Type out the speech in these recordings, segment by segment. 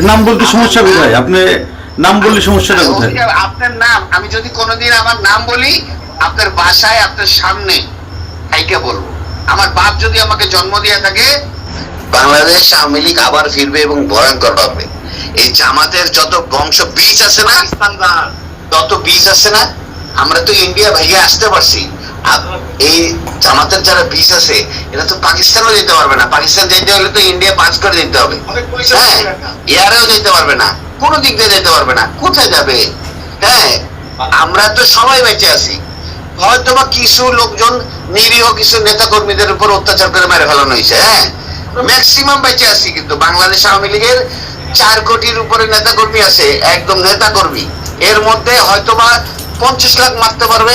নাম বলতে সমস্যা কোথায়? আপনি নাম বললে সমস্যাটা কোথায়? আপনার নাম আমি যদি কোনোদিন আমার নাম বলি আপনার বাসায় আপনার সামনে তাইকে বলব। আমার বাপ যদি আমাকে জন্ম দিয়ে থাকে বাংলাদেশ আওয়ামী লীগ আবার ফিরবে এবং ভয়ঙ্কর হবে এই জামাতের যত বংশ বীজ আছে না যত বীজ আছে না আমরা তো ইন্ডিয়া ভাইয়া আসতে পারছি। এই জামাতের যারা বীজ আছে এটা তো পাকিস্তানও যেতে পারবে না। পাকিস্তান যেতে হলে তো ইন্ডিয়া পাঁচ করে দিতে হবে। হ্যাঁ এয়ারেও যেতে পারবে না। কোনো দিক দিয়ে যেতে পারবে না। কোথায় যাবে? হ্যাঁ আমরা তো সবাই বেঁচে আছি। হয়তো বা কিছু লোকজন নিরীহ কিছু নেতা কর্মীদের উপর অত্যাচার করে মেরে ফেলানো হয়েছে। হ্যাঁ ম্যাক্সিমাম বেঁচে আছি কিন্তু বাংলাদেশ আওয়ামী লীগের চার কোটির উপরে নেতা কর্মী আছে একদম নেতা কর্মী এর মধ্যে হয়তো বা পঞ্চাশ লাখ মারতে পারবে।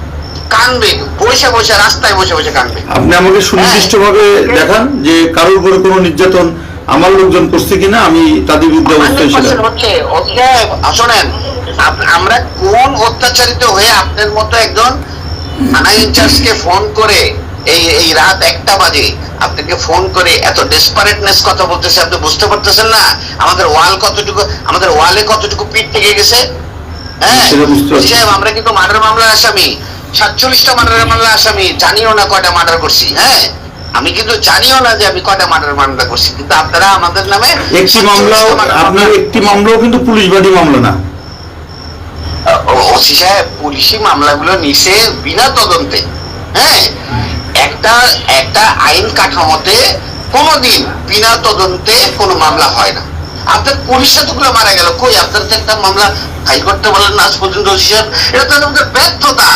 কানবে বসে বসে রাস্তায় বসে বসে কানবে আপনি আমাকে সুনির্দিষ্টভাবে দেখান যে কারোর উপরে কোনো নির্যাতন আমার লোকজন করছে কিনা আমি তাদের বিরুদ্ধে অবস্থায় 100% ছিলাম শোনেন আমরা কোন অত্যাচারিত হয়ে আপনার মতো একজন থানা ইনচার্জকে ফোন করে এই এই রাত একটা বাজে আপনাকে ফোন করে এত ডেসপারেটনেস কথা বলতেছে আপনি বুঝতে পারতেছেন না? আমাদের ওয়াল কতটুকু আমাদের ওয়ালে কতটুকু পিঠ থেকে গেছে? হ্যাঁ? আমরা কিন্তু মার্ডার মামলার আসামি। সাতচল্লিশটা মার্ডার মামলার আসামি জানিও না কয়টা মার্ডার করছি হ্যাঁ? আমি কিন্তু জানিও না যে আমি কয়টা মার্ডার মামলা করছি কিন্তু আপনারা আমাদের নামে একটি মামলাও আপনার একটি মামলাও কিন্তু পুলিশবাদী মামলা না। ওসি সাহেব পুলিশি মামলাগুলো নিছে বিনা তদন্তে হ্যাঁ? একটা একটা আইন কাঠামোতে কোনোদিন বিনা তদন্তে কোনো মামলা হয় না। আপনার পুলিশ এতগুলো মারা গেল কই আপনার তো একটা মামলা ফাইল করতে বলেন না আজ পর্যন্ত ওসি সাহেব। এটা তো আমাদের ব্যর্থতা।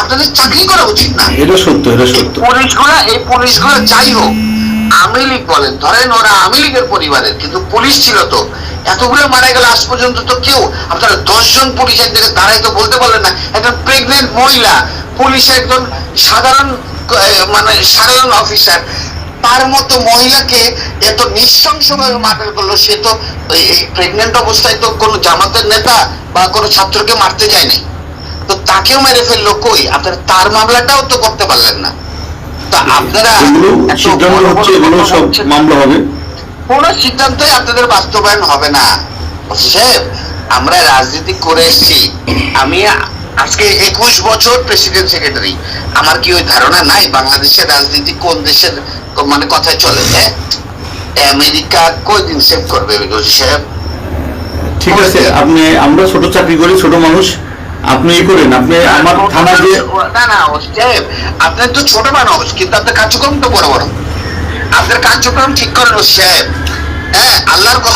আপনাদের চাকরি করা উচিত না। এটা সত্য এটা সত্য। পুলিশগুলো এই পুলিশগুলো যাই হোক আওয়ামী লীগ বলেন ধরেন ওরা আওয়ামী লীগের পরিবারের কিন্তু পুলিশ ছিল তো। এতগুলো মারা গেল আজ পর্যন্ত তো কেউ আপনারা দশজন পুলিশ দাঁড়ায় তো বলতে পারলেন না একজন প্রেগনেন্ট মহিলা পুলিশ একজন সাধারণ মানে সাধারণ অফিসার তার মতো মহিলাকে এত নৃশংসভাবে মার্ডার করল সে তো এই প্রেগনেন্ট অবস্থায় তো কোনো জামাতের নেতা বা কোনো ছাত্রকে মারতে যায় নাই। তো তাকেও মেরে ফেলল কই? আপনারা তার মামলাটাও তো করতে পারলেন না। তা আপনারা সিদ্ধান্ত হচ্ছে এগুলো সব মামলা হবে। কোন সিদ্ধান্তই আপনাদের বাস্তবায়ন হবে না। সাহেব আমরা রাজনীতি করে এসেছি। আমি আজকে একুশ বছর প্রেসিডেন্ট সেক্রেটারি। আমার কি ওই ধারণা নাই বাংলাদেশের রাজনীতি কোন দেশের মানে কথায় চলে হ্যাঁ? আমেরিকা কয়দিন সেভ করবে সাহেব? ঠিক আছে আপনি আমরা ছোট চাকরি করি ছোট মানুষ। আপনি ই করেন আপনি আমার থানা যে না না আপনার তো ছোট মানুষ কিন্তু আপনার কার্যক্রম তো বড় বড়। আপনার কার্যক্রম ঠিক করেন সাহেব হ্যাঁ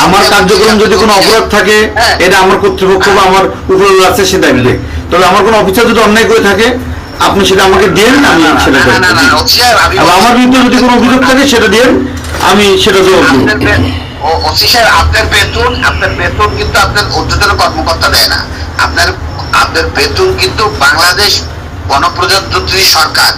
আমার কার্যক্রম যদি কোনো অপরাধ থাকে হ্যাঁ। এটা আমার কর্তৃপক্ষ বা আমার উপরে আছে সে দেখবে তবে আমার কোনো অফিসার যদি অন্যায় করে থাকে আপনি সেটা আমাকে দেন আমি সেটা না, না, না, না, করব আমি আর আমার বিরুদ্ধে যদি কোনো অভিযোগ থাকে সেটা দেন আমি সেটা জবাব দেবো। ও- ওসি সাহেব, আপনার বেতন আপনার বেতন কিন্তু আপনার ঊর্ধ্বতন কর্মকর্তা দেয় না। আপনার আপনার বেতন কিন্তু বাংলাদেশ গণপ্রজাতন্ত্রী সরকার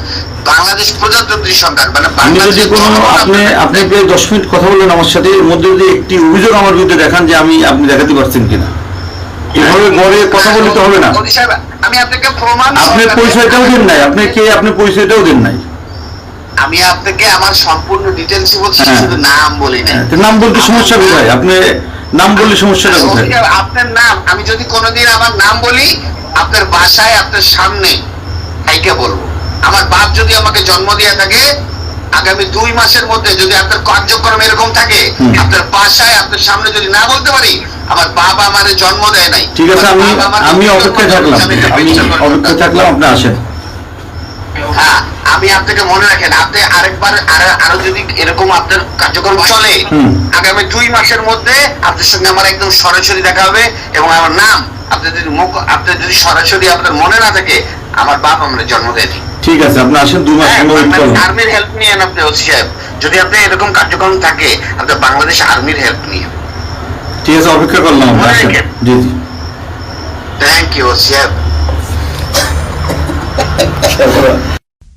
বাংলাদেশ প্রজাতন্ত্রী সরকার মানে বাংলাদেশের আপনি আপনার- আপনি প্রায় দশ মিনিট কথা বললেন আমার সাথে এর মধ্যে যদি একটি অভিযোগ আমার বিরুদ্ধে দেখান যে আমি আপনি দেখাতে পারছেন কিনা। এভাবে গড়ে কথা বললে হবে না। আমি আপনাকে প্রমাণ আপনি পরিচয়টাও দেন নাই আপনি কে আপনি পরিচয়টাও দেন নাই। আমি আপনাকে আমার সম্পূর্ণ ডিটেলস বলছি হ্যাঁ। শুধু নাম বলি না নাম বলতে সমস্যা কোথায়? আপনি নাম বললে সমস্যাটা কোথায়? ওসি আপনার নাম আমি যদি কোনোদিন আমার নাম বলি আপনার বাসায় আপনার সামনে তাইকে বলব। আমার বাপ যদি আমাকে জন্ম দিয়ে থাকে আগামী দুই মাসের মধ্যে যদি আপনার কার্যক্রম এরকম থাকে আপনার বাসায় আপনার সামনে যদি না বলতে পারি আমার বাবা আমার জন্ম দেয় নাই। ঠিক আছে আমি আমি অপেক্ষায় থাকলাম। আমি। অপেক্ষায় থাকলাম আপনি আসেন। হ্যাঁ। আমি আপনাকে মনে রাখেন আপনি আরেকবার আরো- আরও যদি এরকম আপনার কার্যক্রম চলে আগামী দুই মাসের মধ্যে আপনার সঙ্গে আমার একদম সরাসরি দেখা হবে এবং আমার নাম আপনি যদি মুখ আপনার যদি সরাসরি আপনার মনে না থাকে আমার বাপ আমরা জন্ম দেয়নি ঠিক আছে আপনি আসেন দুই মাস wait করুন। আর্মির হেল্প নিয়েন আপনি ওসি সাহেব। যদি আপনি এরকম কার্যক্রম থাকে আপনি বাংলাদেশ আর্মির হেল্প নিয়ে। ঠিক আছে অপেক্ষা করলাম মনে। জি জি। থ্যাংক ইউ স্যার তারপরে